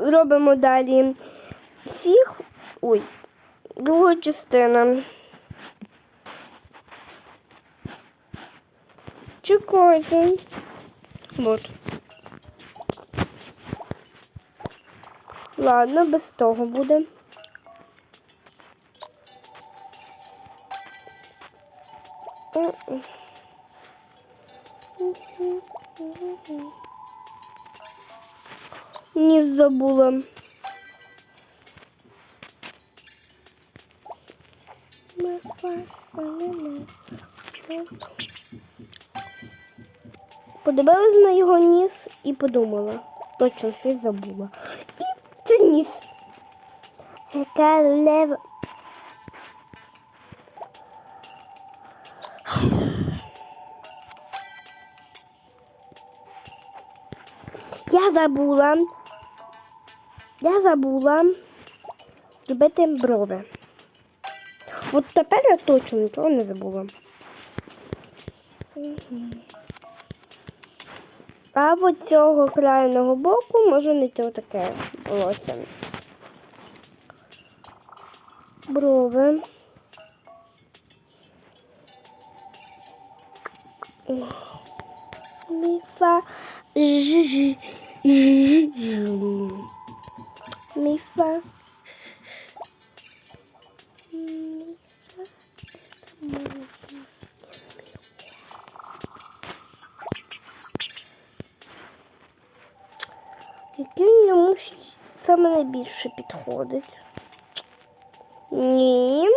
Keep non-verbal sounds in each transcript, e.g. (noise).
робимо далі всіх. Ой, друга частина. Чекайте. Вот. Ладно, без того буде. М-м. Не забула. Подивилась на його ніс і подумала. Точно щось забула. І це ніс. Яка лева. Я забула. Я забула зробити брови. От тепер я точно нічого не забула. А от цього крайнього боку може знайти отаке волосся. Брови. Міфа. Ж. Міфа. Який йому саме найбільше підходить? Ні.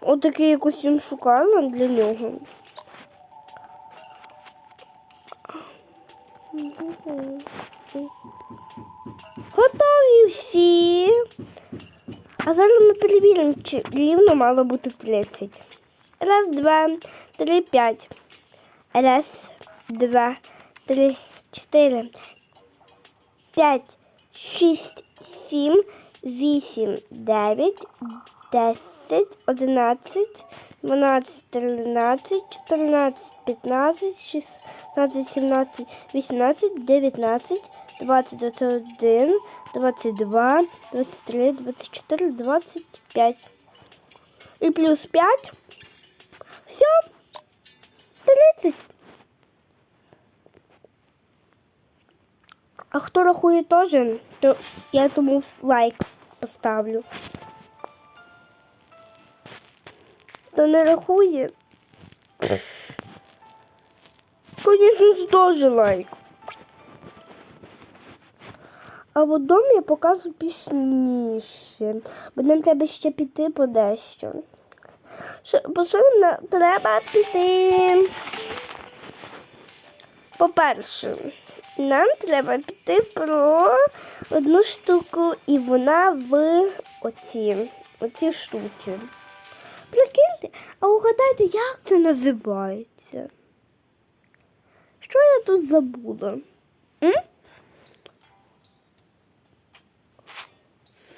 Отакий костюм шукала для нього. Готові всі. А зараз ми перевіримо, чи рівно мало бути 30. Раз, два, три, п'ять. Раз, два, три, чотири, п'ять, шість, сім, вісім, дев'ять, десять, одинадцять, дванадцять, тринадцять, чотирнадцять, п'ятнадцять, шістнадцять, сімнадцять, вісімнадцять, дев'ятнадцять, двадцять, двадцять один, двадцять два, двадцять три, двадцять чотири, двадцять п'ять. І плюс п'ять. Все. Тридцять. А хто рахує теж, то я тому лайк поставлю. Хто не рахує, звісно ж теж лайк. А в дом я покажу пізніше, бо нам треба ще піти по дещо. Що, по що нам треба піти? По-перше, нам треба піти про одну штуку, і вона в оці, оці штуці. Прикиньте, а угадайте, як це називається? Що я тут забула? М?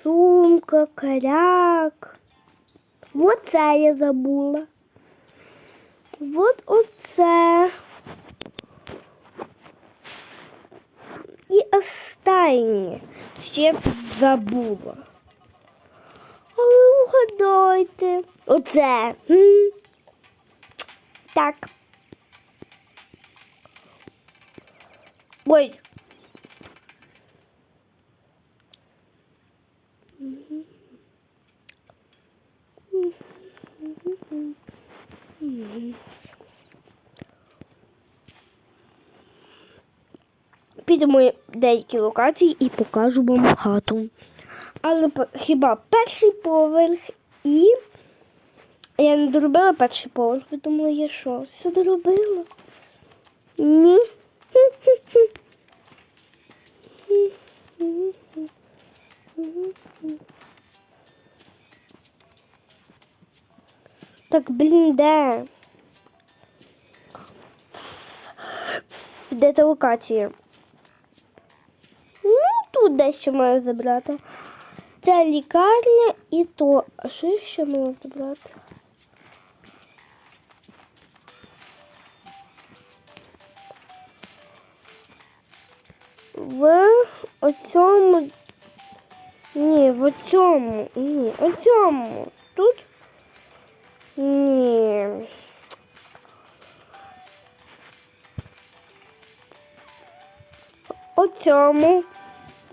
Сумка, коряк. Вот це я забула. Вот оце. І останнє, я забула. А. Оце. Так. Ой. Підемо деякі локації і покажу вам хату. Але хіба перший поверх і. Я не доробила перший поверх, ви думали, я що? Все доробила? Ні. Так, блін, де? Де та локація? Ну, тут дещо маю забрати. Це лікарня і то. А що я ще маю забрати? в оцьому. Ні, в оцьому. Ні, оцьому. Тут. Ні. У цьому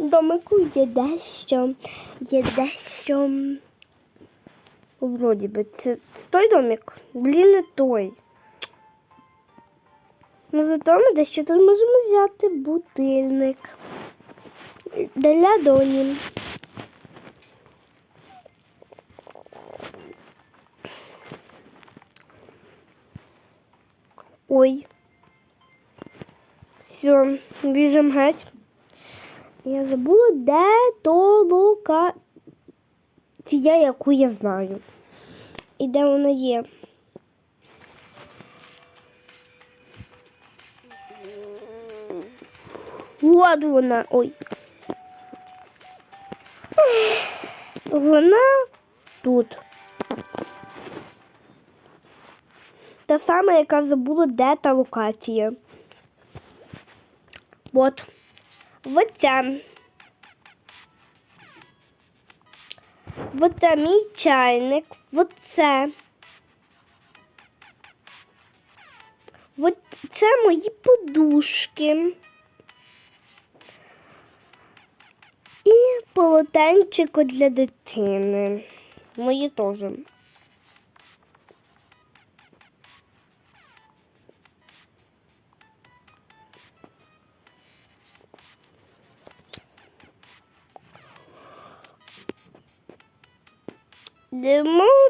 Домику є дещо. Є дещо. Вроді би, це, це той домик? Блін, не той. Ну зато ми дещо тут можемо взяти будильник. Для доні. Ой. Все, біжимо геть. Я забула, де то локація, яку я знаю. І де вона є. Вот вона. Ой. Вона тут. Та сама, яка забула, де та локація. От. Оця. Оце мій чайник. Оце. От це мої подушки. І полотенчико для дитини. Мої теж.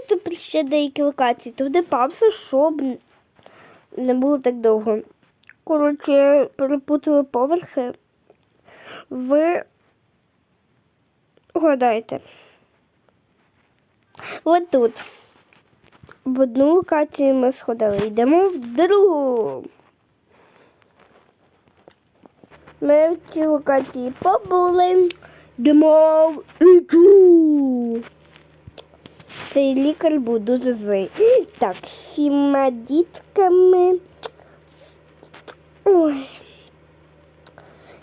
Тепер ще деякі локації. Туди пався, щоб не було так довго. Коротше, перепутали поверхи. Ви гадайте. От тут. В одну локацію ми сходили. Йдемо в другу. Ми в цій локації побули. Йдемо в іншу. Цей лікар був дуже злий. (gasps) Так, всіма дітками. Ой.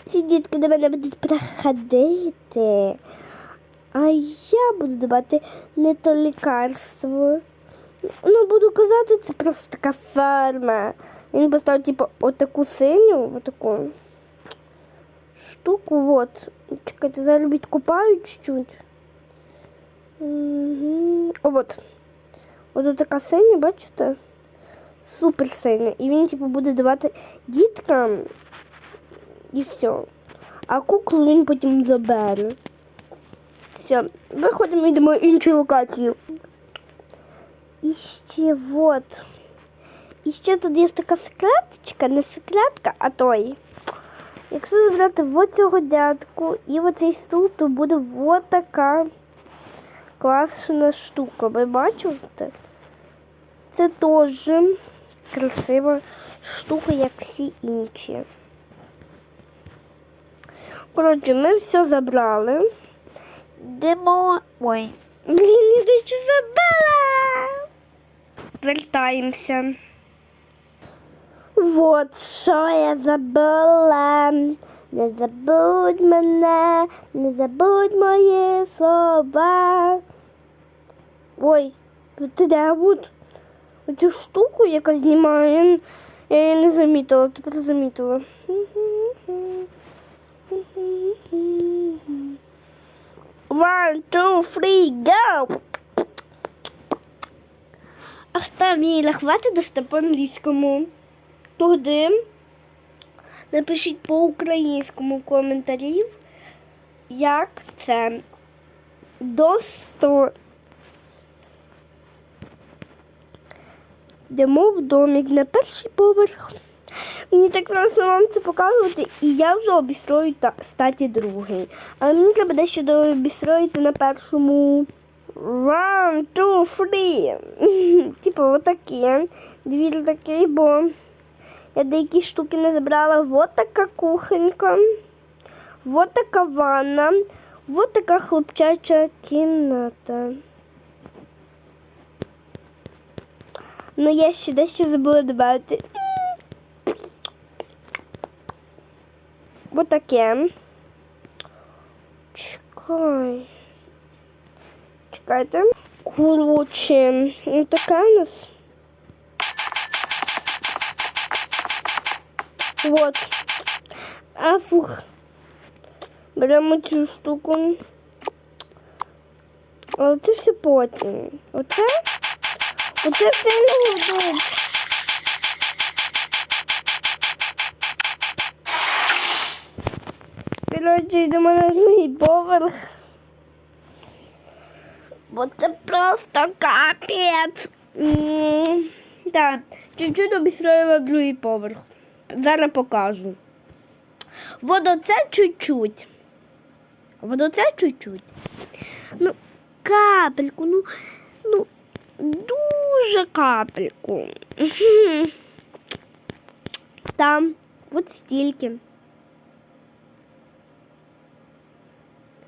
Ці дітки до мене будуть приходити. А я буду давати не то лікарство. Ну, буду казати, це просто така ферма. Він поставив, типу, отаку синю, отаку штуку. От. Чекайте, зараз відкупаю чуть-чуть. Угу. От. От така синя, бачите? Супер синя. І він, типу, буде давати діткам і все. А куклу він потім забере. Все, виходимо, йдемо в іншу локацію. І ще от. І ще тут є така секреточка, не секретка, а той. Якщо забрати от цього дядку і оцей стул, то буде от така класна штука. Ви бачите? Це теж красива штука, як всі інші. Коротше, ми все забрали. Йдемо. Ой. Блін, я дещо забула. Вертаємося. Вот що я забула. Не забудь мене, не забудь мої слова. Ой, ти де от? Оцю штуку, яка знімає, я- її не замітила, тепер замітила. One, two, three, go! Ах, там мені лахвати достати по-англійському. Туди напишіть по-українському в коментарів, як це до 100. Йдемо в домик на перший поверх. Мені так страшно вам це показувати, і я вже обістрою та статі другий. Але мені треба дещо дообістроїти на першому. One, two, three. (laughs) Типу, отаке. Двір такий, бо я деякі штуки не забрала. Вот така кухонька. Вот така ванна. Вот така хлопчача кімната. Ну, я ще дещо забула додати. Вот таке. Чекай. Чекайте. Коротше, ну таке у нас. Вот. А фух. Беремо цю штуку. Але це все потім. Оце? Оце все не годить. Коротше, йдемо на другий поверх. Бо це просто капець. М, Так, чуть-чуть обістроїла другий поверх. Зараз покажу. Вот оце чуть-чуть. Вот оце чуть-чуть. Ну, капельку, ну, ну, дуже капельку. (laughs) Там, от стільки.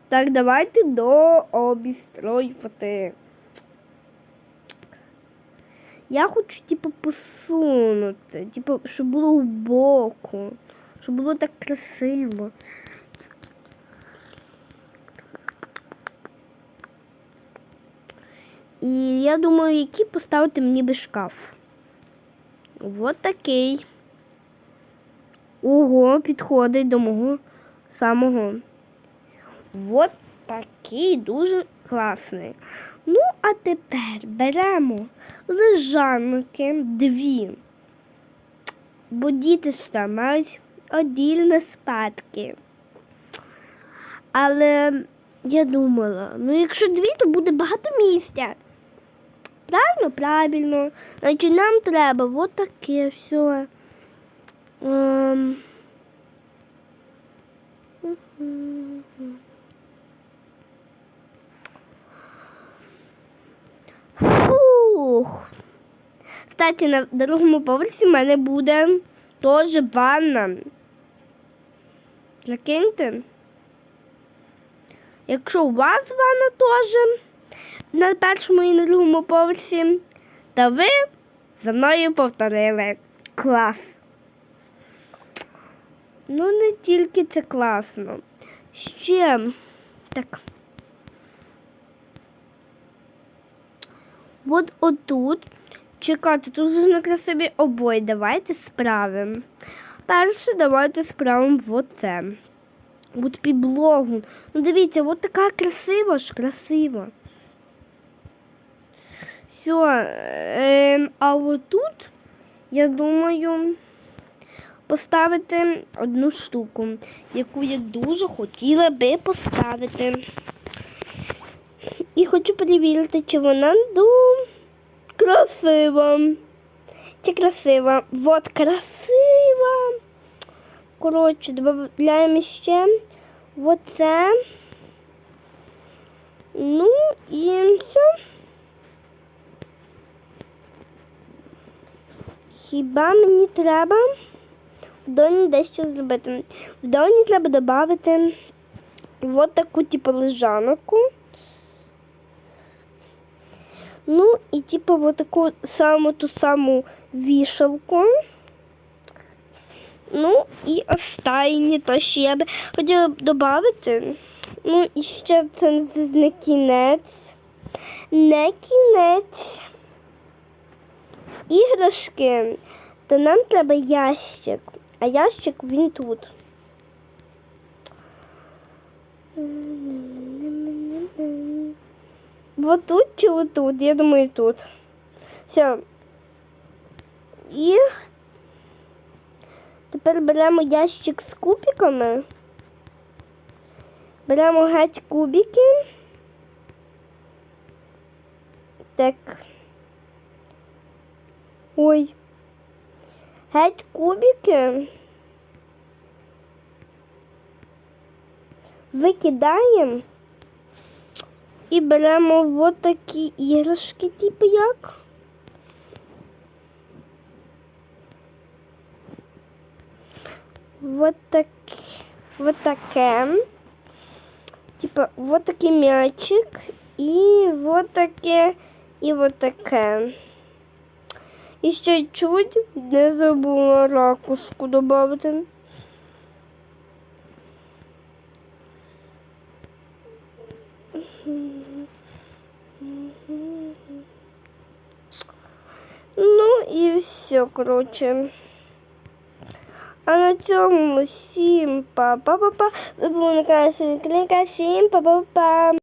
Так, давайте дообістроювати. Я хочу, типу, посунути, типу, щоб було в боку, щоб було так красиво. І я думаю, який поставити мені би шкаф. Вот такий. Ого, підходить до мого самого. Вот такий дуже класний. Ну, а тепер беремо лежанки дві. Бо діти ж там мають одільне спадки. Але я думала, ну якщо дві, то буде багато місця. Правильно, правильно. Значить, нам треба вот таке все. Кстати, на другому поверсі в мене буде теж ванна. Закиньте. Якщо у вас ванна теж на першому і на другому поверсі, то ви за мною повторили. Клас. Ну, не тільки це класно. Ще так. От отут. Чекайте, тут ж на красиві обої. Давайте справимо. Перше, давайте справимо вот це. От підлогу. Ну дивіться, от така красива ж, красива. Все. Ем, а отут, я думаю, поставити одну штуку, яку я дуже хотіла би поставити. І хочу перевірити, чи вона ну, красива. Чи красива? Вот красива. Коротше, додаємо ще оце. Ну і все. Хіба мені треба в доні дещо зробити? В доні треба додати от таку типу лежанку. Ну і типу вот таку саму ту саму вішалку. Ну і останнє, то що я би хотіла б додати. Ну і ще це не кінець. Не кінець. Іграшки. То нам треба ящик. А ящик він тут. Вот тут чи вот тут? Я думаю, тут. Все. І тепер беремо ящик з кубиками. Беремо геть кубики. Так. Ой. Геть кубики. Викидаємо. І беремо от такі іграшки, типу як. Вот так, вот таке. Типа, вот такий мячик. І вот таке, і вот таке. І ще чуть не забула ракушку додати. Mm-hmm. Ну і все, коротше. А на цьому всім па-па-па-па. Ви були на каналі Кліка. Всім па-па-па.